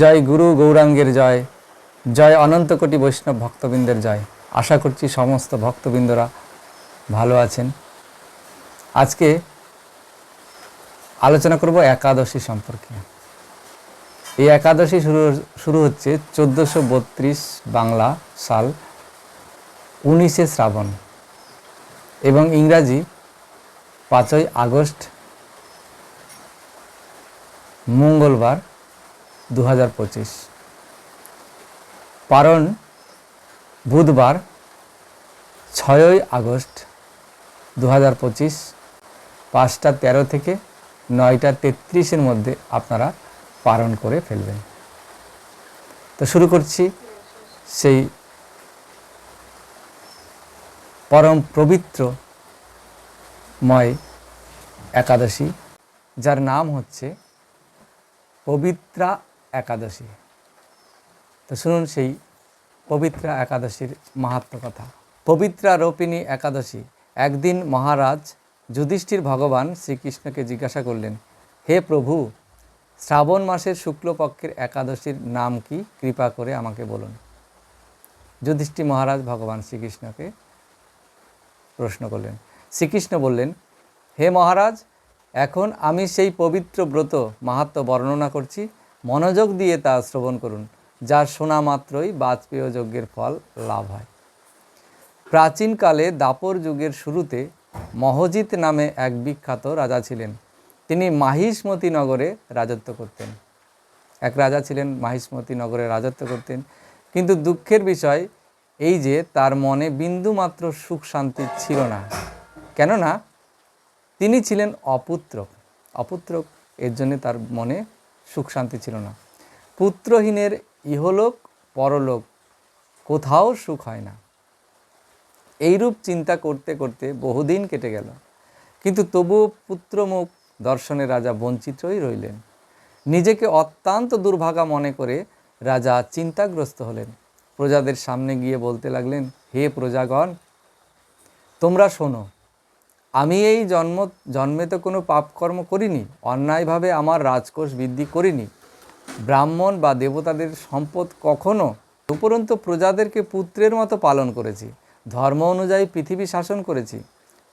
জয় গুরু গৌরাঙ্গের জয় জয় অনন্ত কোটি বৈষ্ণব ভক্তবৃন্দের জয়। আশা করছি সমস্ত ভক্তবৃন্দরা ভালো আছেন। আজকে আলোচনা করব একাদশী সম্পর্কে। এই একাদশী শুরু শুরু হচ্ছে চোদ্দোশো বত্রিশ বাংলা সাল উনিশে শ্রাবণ এবং ইংরাজি পাঁচই আগস্ট মঙ্গলবার। দু হাজার পঁচিশ। পারণ বুধবার ছয়ই আগস্ট দু হাজার পঁচিশ, পাঁচটা তেরো থেকে নয়টা তেত্রিশের মধ্যে আপনারা পালন করে ফেলবেন। তো শুরু করছি সেই পরম পবিত্রময় একাদশী, যার নাম হচ্ছে পবিত্রা একাদশী। তো শুনুন, সেই পবিত্রা একাদশীর মাহাত্ম কথা। পবিত্রা রোপিণী একাদশী। একদিন মহারাজ যুধিষ্ঠির ভগবান শ্রীকৃষ্ণকে জিজ্ঞাসা করলেন, হে প্রভু, শ্রাবণ মাসের শুক্লপক্ষের একাদশীর নাম কি? কৃপা করে আমাকে বলুন। যুধিষ্ঠির মহারাজ ভগবান শ্রীকৃষ্ণকে প্রশ্ন করলেন। শ্রীকৃষ্ণ বললেন, হে মহারাজ, এখন আমি সেই পবিত্র ব্রত মাহাত্ম বর্ণনা করছি। মনোযোগ দিয়ে তা শ্রবণ করুন, যার শোনা মাত্রই বাজপেয় যজ্ঞের ফল লাভ হয়। প্রাচীনকালে দাপর যুগের শুরুতে মহজিৎ নামে এক বিখ্যাত রাজা ছিলেন। তিনি মাহিষ্মতি নগরে রাজত্ব করতেন। এক রাজা ছিলেন, মাহিষ্মতি নগরে রাজত্ব করতেন। কিন্তু দুঃখের বিষয় এই যে তার মনে বিন্দুমাত্র সুখ শান্তি ছিল না। কেননা তিনি ছিলেন অপুত্রক। অপুত্রক এর জন্য তার মনে সুখ শান্তি ছিল না। পুত্রহীনের ইহলোক, পরলোক, কোথাও সুখ হয় না। এইরূপ চিন্তা করতে করতে বহুদিন কেটে গেল। কিন্তু তবুও পুত্রমুখ দর্শনে রাজা বঞ্চিতই রইলেন। নিজেকে অত্যন্ত দুর্ভাগা মনে করে রাজা চিন্তাগ্রস্ত হলেন। প্রজাদের সামনে গিয়ে বলতে লাগলেন, হে প্রজাগণ, তোমরা শোনো আমি এই জন্ম জন্মে তো কোনো পাপকর্ম করিনি, অন্যায়ভাবে আমার রাজকোষ বৃদ্ধি করিনি। ব্রাহ্মণ বা দেবতাদের সম্পদ কখনো উপরন্ত প্রজাদেরকে পুত্রের মতো পালন করেছি। ধর্ম অনুযায়ী পৃথিবী শাসন করেছি।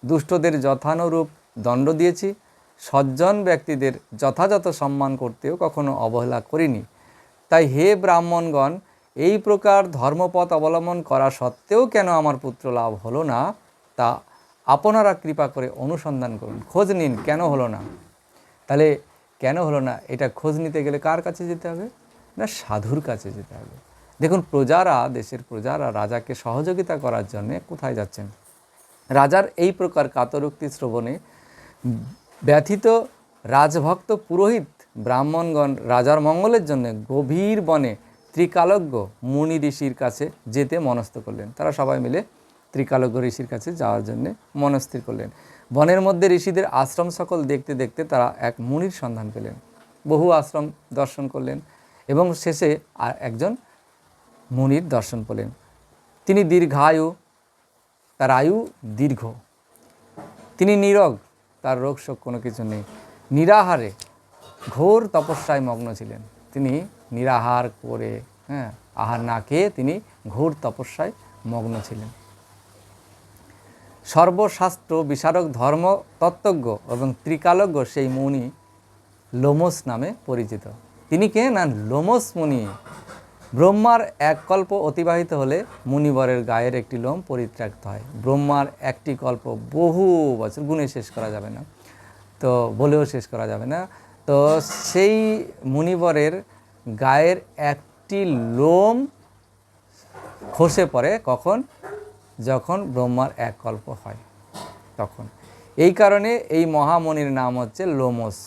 দুষ্টদের যথানুরূপ দণ্ড দিয়েছি। সজ্জন ব্যক্তিদের যথাযথ সম্মান করতেও কখনো অবহেলা করিনি। তাই হে ব্রাহ্মণগণ, এই প্রকার ধর্মপথ অবলম্বন করা সত্ত্বেও কেন আমার পুত্র লাভ হলো না? তা আপনারা কৃপা করে অনুসন্ধান করুন। খোঁজ নিন, কেন হলো না? তাহলে কেন হলো না? এটা খোঁজ নিতে গেলে কার কাছে যেতে হবে? না, সাধুর কাছে যেতে হবে। দেখুন, প্রজারা, দেশের প্রজারা রাজাকে সহযোগিতা করার জন্য কোথায় যাচ্ছেন? রাজার এই প্রকার কাতরোক্তি শ্রবণে ব্যথিত রাজভক্ত পুরোহিত ব্রাহ্মণগণ রাজার মঙ্গলের জন্য গভীর বনে ত্রিকালজ্ঞ মুনি ঋষির কাছে যেতে মনস্থ করলেন। তারা সবাই মিলে ত্রিকালজ্ঞ ঋষির কাছে যাওয়ার জন্য মনস্থির করলেন। বনের মধ্যে ঋষিদের আশ্রম সকল দেখতে দেখতে তারা এক মুনির সন্ধান পেলেন। বহু আশ্রম দর্শন করলেন এবং শেষে আর একজন মুনির দর্শন পেলেন। তিনি দীর্ঘায়ু, তার আয়ু দীর্ঘ। তিনি নীরগ, তার রোগ শোক কোনো কিছু নেই। নিরাহারে, ঘোর তপস্যায় মগ্ন ছিলেন। তিনি নিরাহার করে হ্যাঁ আহার না খেয়ে তিনি ঘোর তপস্যায় মগ্ন ছিলেন। সর্বশাস্ত্র বিশারক ধর্ম, তত্ত্বজ্ঞ এবং ত্রিকালজ্ঞ সেই মুনি লোমস নামে পরিচিত। তিনি কে? না, লোমস মুনি। ব্রহ্মার এক কল্প অতিবাহিত হলে মুনিবরের গায়ের একটি লোম পরিত্যাক্ত হয়। ব্রহ্মার একটি কল্প বহু বছর, গুণে শেষ করা যাবে না। তো বলেও শেষ করা যাবে না। তো সেই মুনিবরের গায়ের একটি লোম খসে পড়ে কখন? যখন ব্রহ্মার এক কল্প হয়, তখন। এই কারণে এই মহামণির নাম হচ্ছে লোমস।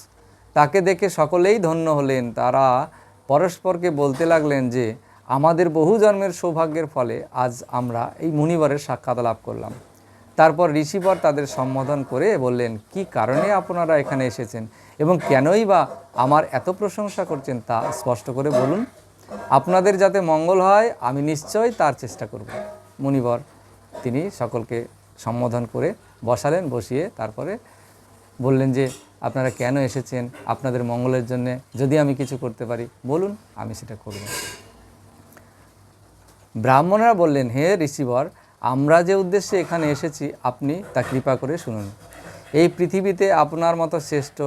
তাকে দেখে সকলেই ধন্য হলেন। তারা পরস্পরকে বলতে লাগলেন যে, আমাদের বহু জন্মের সৌভাগ্যের ফলে আজ আমরা এই মুনিবরের সাক্ষাৎ লাভ করলাম। তারপর ঋষিবর তাদের সম্বোধন করে বললেন, কি কারণে আপনারা এখানে এসেছেন এবং কেনই বা আমার এত প্রশংসা করছেন তা স্পষ্ট করে বলুন। আপনাদের যাতে মঙ্গল হয়, আমি নিশ্চয়ই তার চেষ্টা করব। মুনিবর তিনি সকলকে সম্বোধন করে বসালেন, বসিয়ে তারপরে বললেন যে, আপনারা কেন এসেছেন? আপনাদের মঙ্গলের জন্য যদি আমি কিছু করতে পারি, বলুন, আমি সেটা করব। ব্রাহ্মণরা বললেন, হে ঋষিবর, আমরা যে উদ্দেশ্যে এখানে এসেছি, আপনি তা কৃপা করে শুনুন। এই পৃথিবীতে আপনার মতো শ্রেষ্ঠ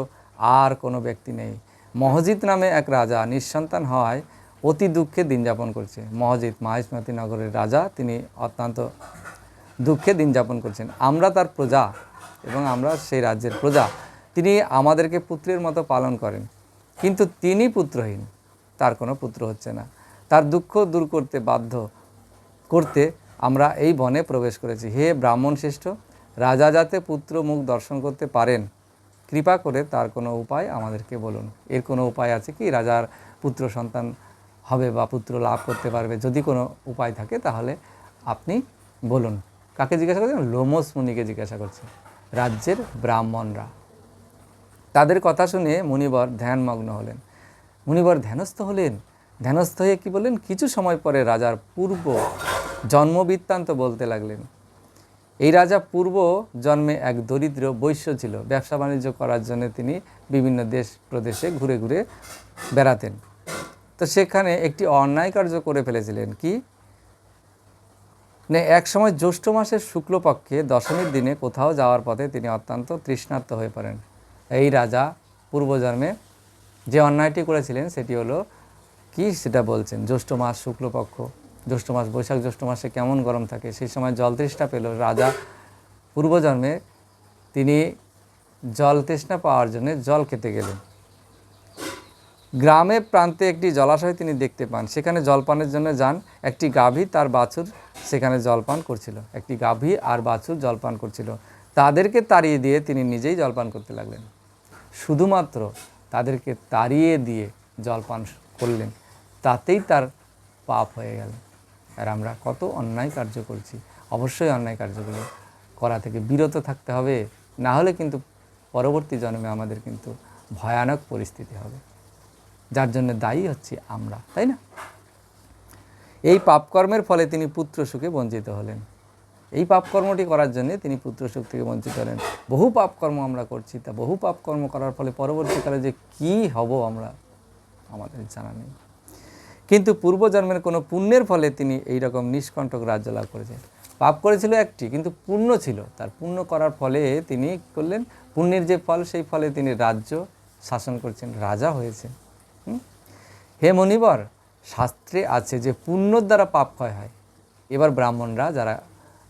আর কোনো ব্যক্তি নেই। মহজিদ নামে এক রাজা নিঃসন্তান হওয়ায় অতি দুঃখে দিন যাপন করছে। মহজিদ মাহিষ্মতি নগরের রাজা, তিনি অত্যন্ত দুঃখে দিন যাপন করছেন। আমরা তার প্রজা এবং আমরা সেই রাজ্যের প্রজা। তিনি আমাদেরকে পুত্রের মতো পালন করেন। কিন্তু তিনি পুত্রহীন, তার কোনো পুত্র হচ্ছে না। তার দুঃখ দূর করতে বাধ্য করতে আমরা এই বনে প্রবেশ করেছি। হে ব্রাহ্মণ শ্রেষ্ঠ, রাজা যাতে পুত্র মুখ দর্শন করতে পারেন, কৃপা করে তার কোনো উপায় আমাদেরকে বলুন। এর কোনো উপায় আছে কি? রাজার পুত্র সন্তান হবে বা পুত্র লাভ করতে পারবে। যদি কোনো উপায় থাকে তাহলে আপনি বলুন। কাকে জিজ্ঞাসা করছেন? লোমস মুনিকে জিজ্ঞাসা করছে রাজ্যের ব্রাহ্মণরা। তাদের কথা শুনে মুনিবর ধ্যানমগ্ন হলেন। মুনিবর ধ্যানস্থ হলেন। ধ্যানস্থ হয়ে কী বললেন? কিছু সময় পরে রাজার পূর্ব জন্মবৃত্তান্ত বলতে লাগলেন। এই রাজা পূর্ব জন্মে এক দরিদ্র বৈশ্য ছিল। ব্যবসা বাণিজ্য করার জন্য তিনি বিভিন্ন দেশ প্রদেশে ঘুরে ঘুরে বেড়াতেন। তো সেখানে একটি অন্যায় কার্য করে ফেলেছিলেন। কি? মানে এক সময় জ্যৈষ্ঠ মাসের শুক্লপক্ষে দশমীর দিনে কোথাও যাওয়ার পথে তিনি অত্যন্ত তৃষ্ণার্ত হয়ে পড়েন। এই রাজা পূর্বজন্মে যে অন্যায়টি করেছিলেন সেটি হলো, কি সেটা বলছেন? জ্যৈষ্ঠ মাস শুক্লপক্ষ, জ্যৈষ্ঠ মাস, বৈশাখ জ্যৈষ্ঠ মাসে কেমন গরম থাকে? সেই সময় জল তৃষ্ণা পেল। রাজা পূর্বজন্মে তিনি জল তৃষ্ণা পাওয়ার জন্য জল খেতে গেলেন। গ্রামে প্রান্তে একটি জলাশয় তিনি দেখতে পান। সেখানে জলপানের জন্য যান। একটি গাভী তার বাছুর সেখানে জলপান করছিল। একটি গাভী আর বাছুর জলপান করছিল। তাদেরকে তাড়িয়ে দিয়ে তিনি নিজেই জলপান করতে লাগলেন। শুধুমাত্র তাদেরকে তাড়িয়ে দিয়ে জলপান করলেন। তাতেই তার পাপ হয়ে গেল। আর আমরা কত অন্যায় কার্য করছি। অবশ্যই অন্যায় কার্যগুলো করা থেকে বিরত থাকতে হবে। না হলে কিন্তু পরবর্তী জন্মে আমাদের কিন্তু ভয়ানক পরিস্থিতি হবে। যার জন্য দায়ী হচ্ছি আমরা, তাই না? এই পাপকর্মের ফলে তিনি পুত্র সুখে বঞ্চিত হলেন। এই পাপকর্মটি করার জন্য তিনি পুত্র সুখ থেকে বঞ্চিত হলেন। বহু পাপকর্ম আমরা করছি, তা বহু পাপকর্ম করার ফলে পরবর্তীকালে যে কি হব আমরা আমাদের জানা নেই। কিন্তু পূর্বজন্মের কোনো পুণ্যের ফলে তিনি এই রকম নিষ্কণ্টক রাজ্য লাভ করেছেন। পাপ করেছিল একটি, কিন্তু পুণ্য ছিল। তার পুণ্য করার ফলে তিনি করলেন? পুণ্যের যে ফল, সেই ফলে তিনি রাজ্য শাসন করছেন, রাজা হয়েছেন? হে মণিবর, শাস্ত্রে আছে যে পুণ্যর দ্বারা পাপ ক্ষয় হয়। এবার ব্রাহ্মণরা যারা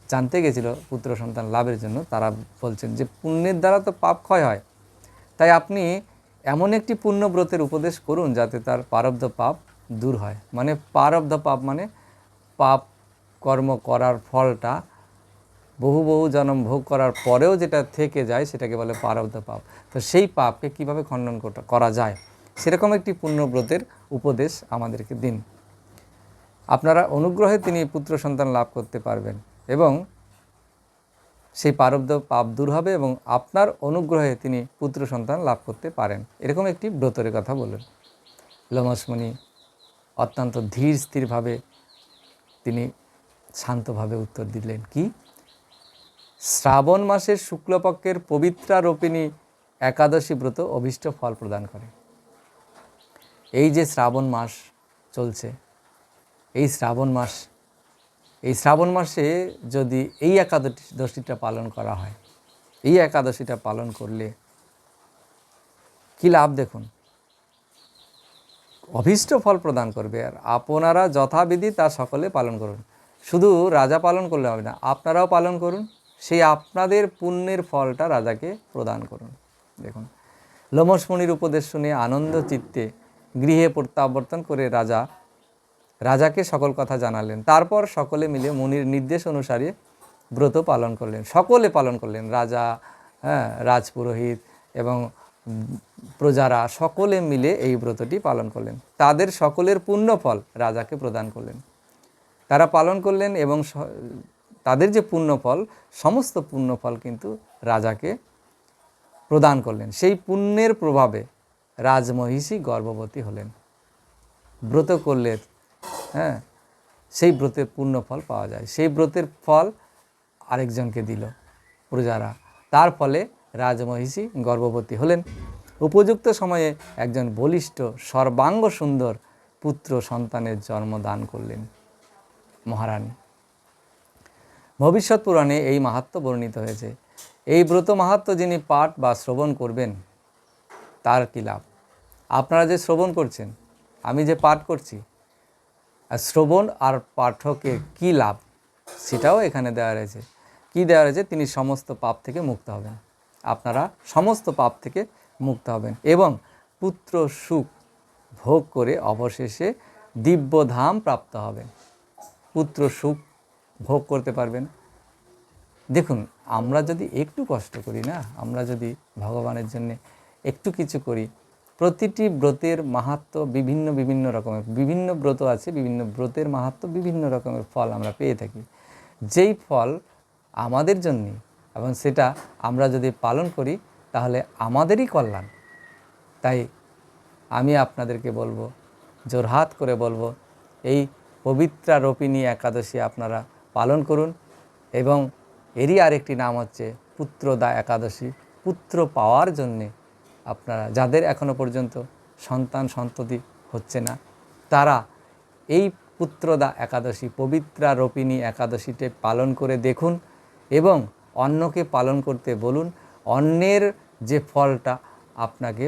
জানতে গেছিল পুত্র সন্তান লাভের জন্য, তারা বলছেন যে পুণ্যের দ্বারা তো পাপ ক্ষয় হয়। তাই আপনি এমন একটি পুণ্যব্রতের উপদেশ করুন যাতে তার পারব্ধ পাপ দূর হয়। মানে পারব্ধ পাপ মানে পাপ কর্ম করার ফলটা বহু বহু জন্ম ভোগ করার পরেও যেটা থেকে যায় সেটাকে বলে পারব্ধ পাপ। তো সেই পাপকে কীভাবে খণ্ডন করা যায়? সেরকম একটি পুণ্যব্রতের উপদেশ আমাদেরকে দিন। আপনারা অনুগ্রহে তিনি পুত্র সন্তান লাভ করতে পারবেন এবং সেই পারব্ধ পাপ দূর হবে এবং আপনার অনুগ্রহে তিনি পুত্র সন্তান লাভ করতে পারেন। এরকম একটি ব্রতের কথা বললেন। লোমসমণি অত্যন্ত ধীর স্থিরভাবে তিনি শান্তভাবে উত্তর দিলেন, কি? শ্রাবণ মাসের শুক্লপক্ষের পবিত্রারোপিণী একাদশী ব্রত অভীষ্ট ফল প্রদান করে। এই যে শ্রাবণ মাস চলছে, এই শ্রাবণ মাস, এই শ্রাবণ মাসে যদি এই একাদশীটা পালন করা হয়, এই একাদশীটা পালন করলে কি লাভ দেখুন? অভীষ্ট ফল প্রদান করবে আর আপনারা যথাবিধি তা সকলে পালন করুন। শুধু রাজা পালন করলে হবে না, আপনারাও পালন করুন, সেই আপনাদের পুণ্যের ফলটা রাজাকে প্রদান করুন। দেখুন লোমস মুনির উপদেশ শুনে আনন্দ চিত্তে গৃহে প্রত্যাবর্তন করে রাজা, রাজাকে সকল কথা জানালেন। তারপর সকলে মিলে মুনির নির্দেশ অনুসারে ব্রত পালন করলেন। সকলে পালন করলেন। রাজা হ্যাঁ রাজপুরোহিত এবং প্রজারা সকলে মিলে এই ব্রতটি পালন করলেন। তাদের সকলের পুণ্যফল রাজাকে প্রদান করলেন। তারা পালন করলেন এবং তাদের যে পুণ্যফল, সমস্ত পুণ্যফল কিন্তু রাজাকে প্রদান করলেন। সেই পুণ্যের প্রভাবে রাজমহিষী গর্ভবতী হলেন। ব্রত করলে হ্যাঁ সেই ব্রতের পূর্ণ ফল পাওয়া যায়। সেই ব্রতের ফল আরেকজনকে দিল প্রজারা। তার ফলে রাজমহিষী গর্ভবতী হলেন। উপযুক্ত সময়ে একজন বলিষ্ঠ, সর্বাঙ্গ সুন্দর পুত্র সন্তানের জন্ম দান করলেন মহারানী। ভবিষ্যৎ পুরাণে এই মাহাত্ম বর্ণিত হয়েছে। এই ব্রত মাহাত্ম যিনি পাঠ বা শ্রবণ করবেন, তার কী লাভ? আপনারা যে শ্রবণ করছেন, আমি যে পাঠ করছি, আর শ্রবণ আর পাঠকের কী লাভ? সেটাও এখানে দেওয়া রয়েছে। কী দেওয়া রয়েছে? তিনি সমস্ত পাপ থেকে মুক্ত হবেন। আপনারা সমস্ত পাপ থেকে মুক্ত হবেন এবং পুত্র সুখ ভোগ করে অবশেষে দিব্যধাম প্রাপ্ত হবেন। পুত্র সুখ ভোগ করতে পারবেন। দেখুন, আমরা যদি একটু কষ্ট করি না, আমরা যদি ভগবানের জন্যে একটু কিছু করি প্রতিটি ব্রতের মাহাত্ম বিভিন্ন বিভিন্ন রকমের, বিভিন্ন ব্রত আছে, বিভিন্ন ব্রতের মাহাত্ম বিভিন্ন রকমের ফল আমরা পেয়ে থাকি। যেই ফল আমাদের জন্যে এবং সেটা আমরা যদি পালন করি, তাহলে আমাদেরই কল্যাণ। তাই আমি আপনাদেরকে বলব, জোরহাত করে বলব, এই পবিত্রা রোপিণী একাদশী আপনারা পালন করুন এবং এরই আরেকটি নাম হচ্ছে পুত্রদা একাদশী। পুত্র পাওয়ার জন্যে আপনারা, যাদের এখনও পর্যন্ত সন্তান সন্ততি হচ্ছে না, তারা এই পুত্রদা একাদশী, পবিত্রা রোপিণী একাদশীতে পালন করে দেখুন এবং অন্যকে পালন করতে বলুন। অন্যের যে ফলটা আপনাকে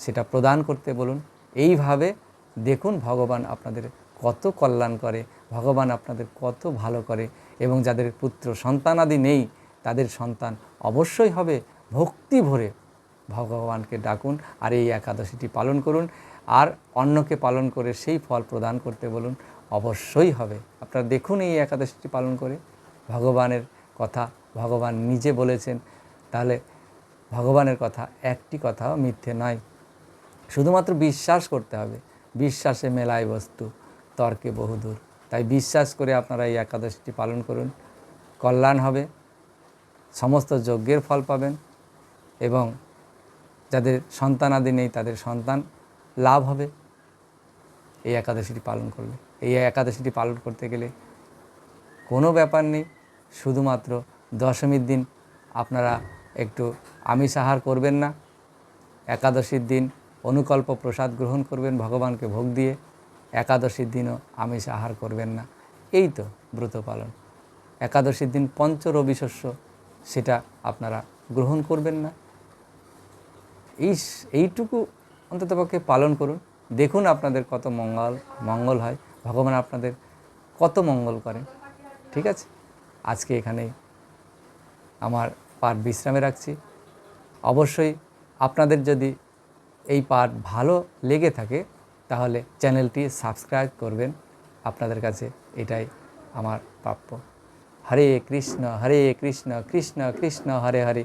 সেটা প্রদান করতে বলুন। এইভাবে দেখুন ভগবান আপনাদের কত কল্যাণ করে, ভগবান আপনাদের কত ভালো করে এবং যাদের পুত্র সন্তানাদি নেই, তাদের সন্তান অবশ্যই হবে ভক্তি ভরে ভগবানকে ডাকুন আর এই একাদশীটি পালন করুন। আর অন্যকে পালন করে সেই ফল প্রদান করতে বলুন। অবশ্যই হবে। আপনারা দেখুন এই একাদশীটি পালন করে। ভগবানের কথা ভগবান নিজে বলেছেন। তাহলে ভগবানের কথা একটি কথাও মিথ্যে নয়। শুধুমাত্র বিশ্বাস করতে হবে। বিশ্বাসে মেলায় বস্তু, তর্কে বহুদূর। তাই বিশ্বাস করে আপনারা এই একাদশীটি পালন করুন। কল্যাণ হবে। সমস্ত যজ্ঞের ফল পাবেন এবং যাদের সন্তানাদি নেই, তাদের সন্তান লাভ হবে। এই একাদশীটি পালন করলে। এই একাদশীটি পালন করতে গেলে কোনো ব্যাপার নেই। শুধুমাত্র দশমীর দিন আপনারা একটু আমিষ আহার করবেন না। একাদশীর দিন অনুকল্প প্রসাদ গ্রহণ করবেন ভগবানকে ভোগ দিয়ে। একাদশীর দিনও আমিষ আহার করবেন না। এই তো ব্রত পালন। একাদশীর দিন পঞ্চ রবি শস্য, সেটা আপনারা গ্রহণ করবেন না। এই এইটুকু অন্ততপক্ষে পালন করুন। দেখুন আপনাদের কত মঙ্গল মঙ্গল হয়। ভগবান আপনাদের কত মঙ্গল করেন। ঠিক আছে? আজকে এখানে আমার পাঠ বিশ্রামে রাখছি। অবশ্যই আপনাদের যদি এই পাঠ ভালো লেগে থাকে, তাহলে চ্যানেলটি সাবস্ক্রাইব করবেন। আপনাদের কাছে এটাই আমার প্রাপ্য। হরে কৃষ্ণ হরে কৃষ্ণ কৃষ্ণ কৃষ্ণ, হরে হরে।